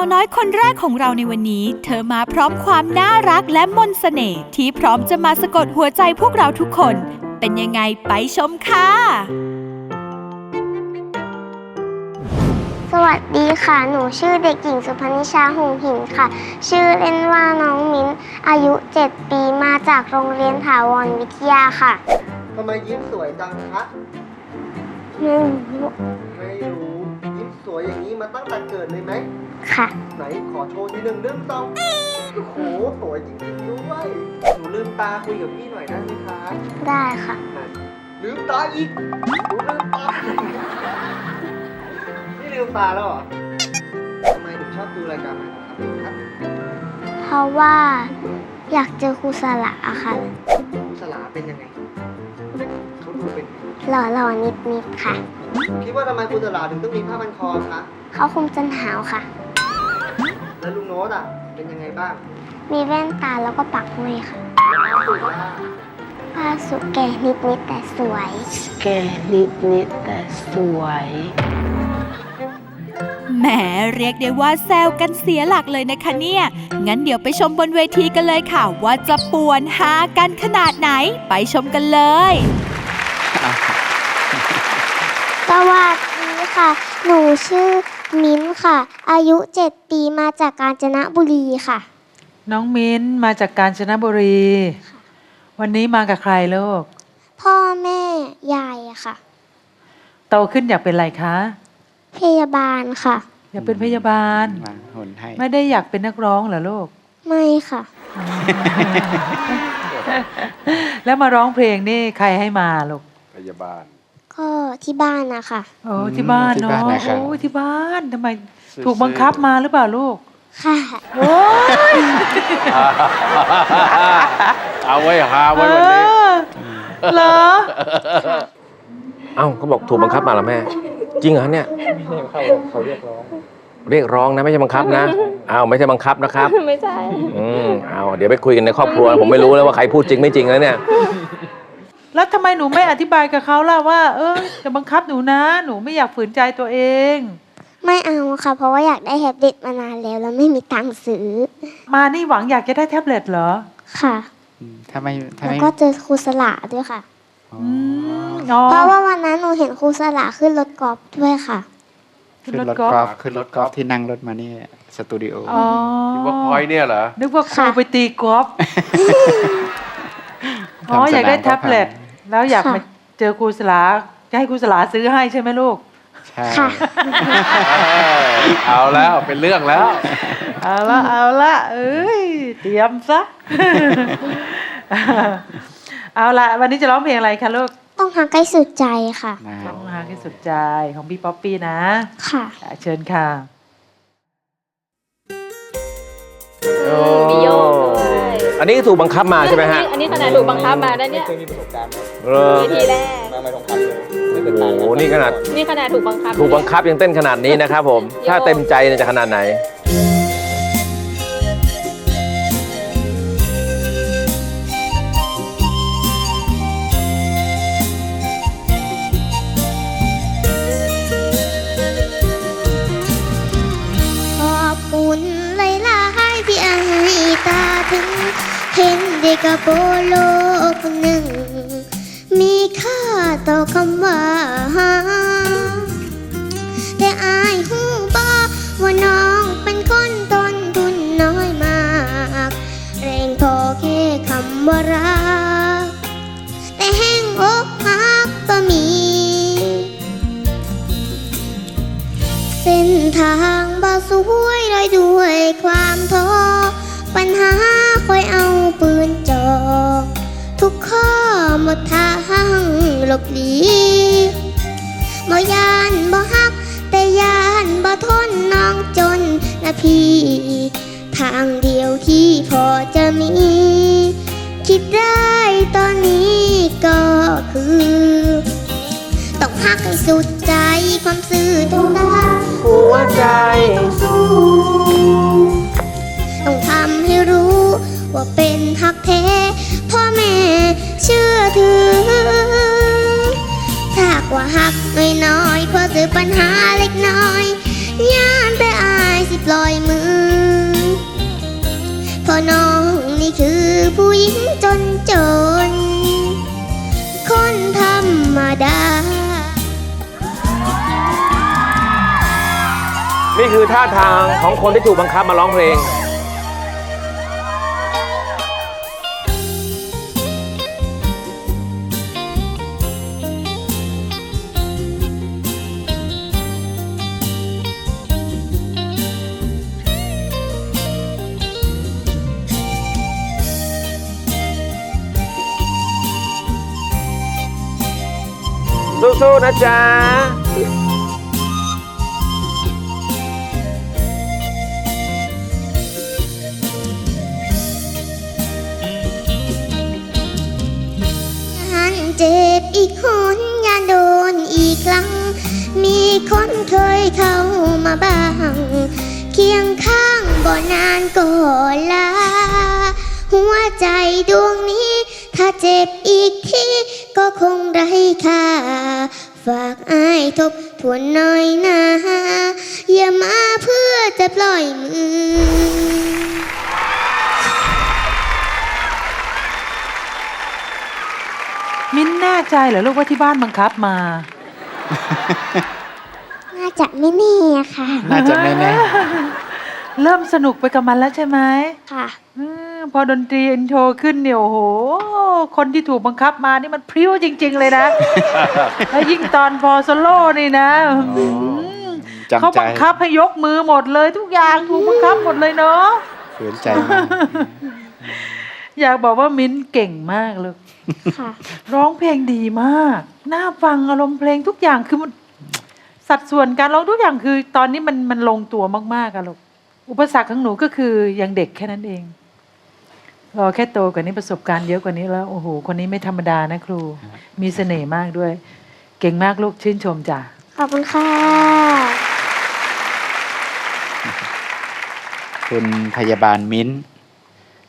าวน้อยคนแรกของเราในวันนี้ เธอมาพร้อมความน่ารักและมนต์เสน่ห์ที่พร้อมจะมาสะกดหัวใจพวกเราทุกคน เป็นยังไงไปชมค่ะ สวัสดีค่ะ หนูชื่อเด็กหญิงสุพนิชาหงหินค่ะ ชื่อเล่นว่าน้องมิ้น อายุ 7 ปีมาจากโรงเรียนถาวรวิทยาค่ะ ทำไมยิ้มสวยจังคะ ไม่รู้ ไม่รู้ยิ้มส วยอย่างนี้มาตั้งแต่เกิดเลยไหม ค่ะ ไหนขอโชว์ทีหนึ่งหนึ่งสองโอ้โหสวยจริงๆด้วยหนูลืมตาคุยกับพี่หน่อยได้ไหมคะได้ค่ะ ลืมตาอีกหนูลืมตานี่ลืมตาแล้วเหรอทำไมหนูชอบดูรายการไหนครับเพราะว่าอยากเจอครูสละอะค่ะ ครูสลาเป็นยังไง เขาดูเป็นไงหล่อๆนิดๆค่ะ คิดว่าทำไมครูสลาถึงต้องมีผ้าพันคอคะเขาคงจะหนาวค่ะ แล้วลุงโน้ตอะ เป็นยังไงบ้าง มีแว่นตาแล้วก็ปักห้อยค่ะแล้วสุดว่าป้าสุแก่นิดๆแต่สวย แกนิดนิดๆแต่สวยแหมเรียกได้ว่าแซวกันเสียหลักเลยนะคะเนี่ย งั้นเดี๋ยวไปชมบนเวทีกันเลยค่ะ ว่าจะป่วนหากันขนาดไหน ไปชมกันเลย สวัสดีค่ะ หนูชื่อมิ้นค่ะ อายุ7ปีมาจากกาญจนบุรีค่ะ น้องมิ้นมาจากกาญจนบุรี วันนี้มากับใครลูก พ่อแม่ยายอะค่ะ โตขึ้นอยากเป็นอะไรคะ พยาบาลค่ะ อยากเป็นพยาบาล มาหนให้ไม่ได้อยากเป็นนักร้องเหรอลูก ไม่ค่ะ แล้วมาร้องเพลงนี่ใครให้มาลูกพ ยาบาล ก็ที่บ้านนะคะโอ้ที่บ้านที่เนาะบ้านนะครับ โอ้ที่บ้านทำไมซื้อถูกบังคับมาหรือเปล่าลูกค่ะโอ้ยเอาไว้หาไว้วันนี้ เออเหรอ เอ้าเขาบอกถูกบังคับมาแล้วแม่ จริงเหรอเนี่ยเขาเรียกร้อง เรียกร้องนะไม่ใช่บังคับนะอ้าวไม่ใช่บังคับนะครับ ไม่ใช่ อืมเอาเดี๋ยวไปคุยกันในครอบครัว ผมไม่รู้แล้วว่าใครพูดจริงไม่จริงแล้วเนี่ย แล้วทำไมหนูไม่อธิบายกับเขาล่ะว่า เอออย่าบังคับหนูนะ หนูไม่อยากฝืนใจตัวเอง ไม่เอาค่ะ เพราะว่าอยากได้แท็บเล็ตมานานแล้วแล้วไม่มีตังค์ซื้อ มานี่หวังอยากจะได้แท็บเล็ตเหรอ ค่ะถ้าไม่ถ้าแล้วไม่ก็เจอครูสละด้วยค่ะอืมอ๋อเพราะว่าวันนั้นหนูเห็นครูสละขึ้นรถกอล์ฟด้วยค่ะขึ้ขึ้นนรรถถกอล์ฟกอล์ฟขึ้นรถกอล์ฟที่นั่งรถมานี่สตูดิโออ๋อเวิร์กพอยต์เนี่ยเหรอนึกว่าครูค่ะไปตีกอล์ฟ อ๋อทำสนามอยากได้แท็บเล็ตก็พังแล้วอยากค่ะมาเจอครูสลาจะให้ครูสลาซื้อให้ใช่ไหมลูกใช่ค่ะเอาแล้วเป็นเรื่องแล้ว เอาละเอาละเอ้ยเตรียมซะเอาละวันนี้จะร้องเพลงอะไรคะลูกต้องหาใกล้สุดใจค่ะนะร้องหาที่สุดใจของพี่ป๊อปปี้นะ ค่ะอะเชิญค่ะมีโย อันนี้ถูกบังคับมาใช่ไหมฮะ อันนี้ขนาดถูกบังคับมาแล้วเนี่ยเออเวทีแรกโอ้โหนี่ขนาด นี่ขนาดถูกบังคับ ถูกบังคับยังเต้นขนาดนี้นะครับผม ถ้าเต็มใจเนี่ยจะขนาดไหน เห็นเด็กกระโปโลกคนหนึ่ง มีค่าต่อคำว่าหาแต่อายหูบอกว่าน้องเป็นคนต้นทุนน้อยมาก แรงพอแค่คำว่ารัก แต่แห้งอกหักก็มี เส้นทางบ่สวยเลยด้วยความท้อปัญหาคอยเอา ทุกข้อหมดทางหลบหลีบ่ยานบ่ฮัก แต่ยานบ่ทนน้องจนนะพี่ ทางเดียวที่พอจะมี คิดได้ตอนนี้ก็คือต้องฮักให้สุดใจความซื่อตรงนั้หัวใจต้องทำให้รู้ว่าเป็นฮักแท้ เชื่อถือ ถ้ากว่าฮักน้อยๆเพอเจอปัญหาเล็กน้อยย่านแต่อายสิปล่อยมือพราะน้องนี่คือผู้หญิงจนจน คนธรรมดา นี่คือท่าทางของคนที่ถูกบังคับมาร้องเพลง สู้ๆนะจ๊ะหันเจ็บอีกคนอย่าโดนอีกครั้ง มีคนเคยเข้ามาบ้าง เคียงข้างบ่นานก็ลา หัวใจดวงนี้ ถ้าเจ็บอีกที ก็คงไร้ค่า ฝากอายทบทวนหน่อยนะ อย่ามาเพื่อจะปล่อยมือมิ้นแน่ใจเหรอลูกว่าที่บ้านบังคับมา น่าจะไม่แน่ค่ะ น่าจะไม่แน่ เริ่มสนุกไปกับมันแล้วใช่ไหมค่ะอืม พอดนตรีอินโทรขึ้นเนี่ยโอ้โห คนที่ถูกบังคับมานี่มันพริ้วจริง ๆ เลยนะ แล้วยิ่งตอนพอโซโล่นี่นะอืมจำเขาใจบังคับให้ยกมือหมดเลย ทุกอย่างถูกบังคับหมดเลยเนาะฝืนใจมากอยากบอกว่ามิ้นเก่งมากเลยค่ะร้องเพลงดีมาก น่าฟังอารมณ์เพลงทุกอย่างคือมันสัดส่วนการร้องทุกอย่างคือ ตอนนี้มันมันลงตัวมากๆอะลูกอุปสรรคของหนูก็คือยังเด็กแค่นั้นเอง รอแค่โตกว่านี้ประสบการณ์เยอะกว่านี้แล้วโอ้โหคนนี้ไม่ธรรมดานะครู มีเสน่ห์มากด้วย เก่งมากลูกชื่นชมจ้ะขอบคุณค่ะ คุณพยาบาลมิ้นท์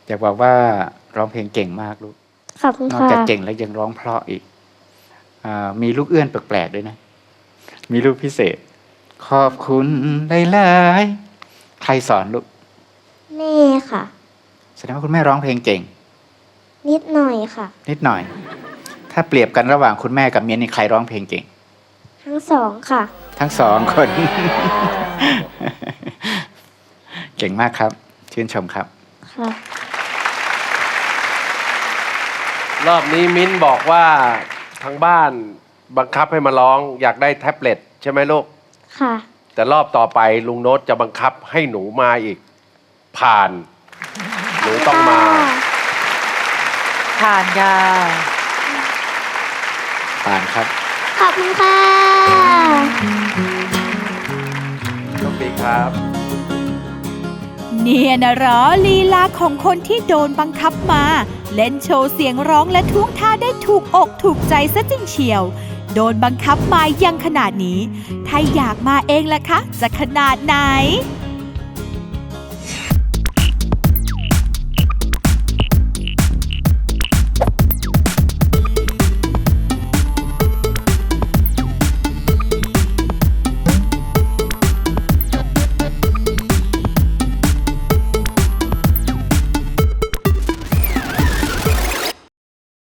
อยากบอกว่าร้องเพลงเก่งมากลูกขอบคุณนอกค่ะจากเก่งแล้วยังร้องเพราะอีกอามีลูกเอื้อนแปลกๆด้วยนะ มีลูกพิเศษ ขอบคุณหลายๆใครสอนลูก แม่ค่ะ แสดงว่าคุณแม่ร้องเพลงเก่ง นิดหน่อยค่ะ นิดหน่อย ถ้าเปรียบกันระหว่างคุณแม่กับเมียนี่ใครร้องเพลงเก่ง ทั้งสองค่ะ ทั้งสองคน เก่งมากครับ ชื่นชมครับ ค่ะ รอบนี้มิ้นบอกว่าทางบ้านบังคับให้มาร้อง อยากได้แท็บเล็ตใช่ไหมลูก ค่ะ แต่รอบต่อไปลุงโน้ตจะบังคับให้หนูมาอีก ผ่าน หนูต้องมาผ่านยาผ่านครับ ขอบคุณค่ะโชคดีครับ เนี่ยนะเหรอลีลาของคนที่โดนบังคับมา เล่นโชว์เสียงร้องและท่วงท่าได้ถูกอกถูกใจซะจริงเชียว โดนบังคับมายังขนาดนี้ ถ้าอยากมาเองล่ะคะ จะขนาดไหน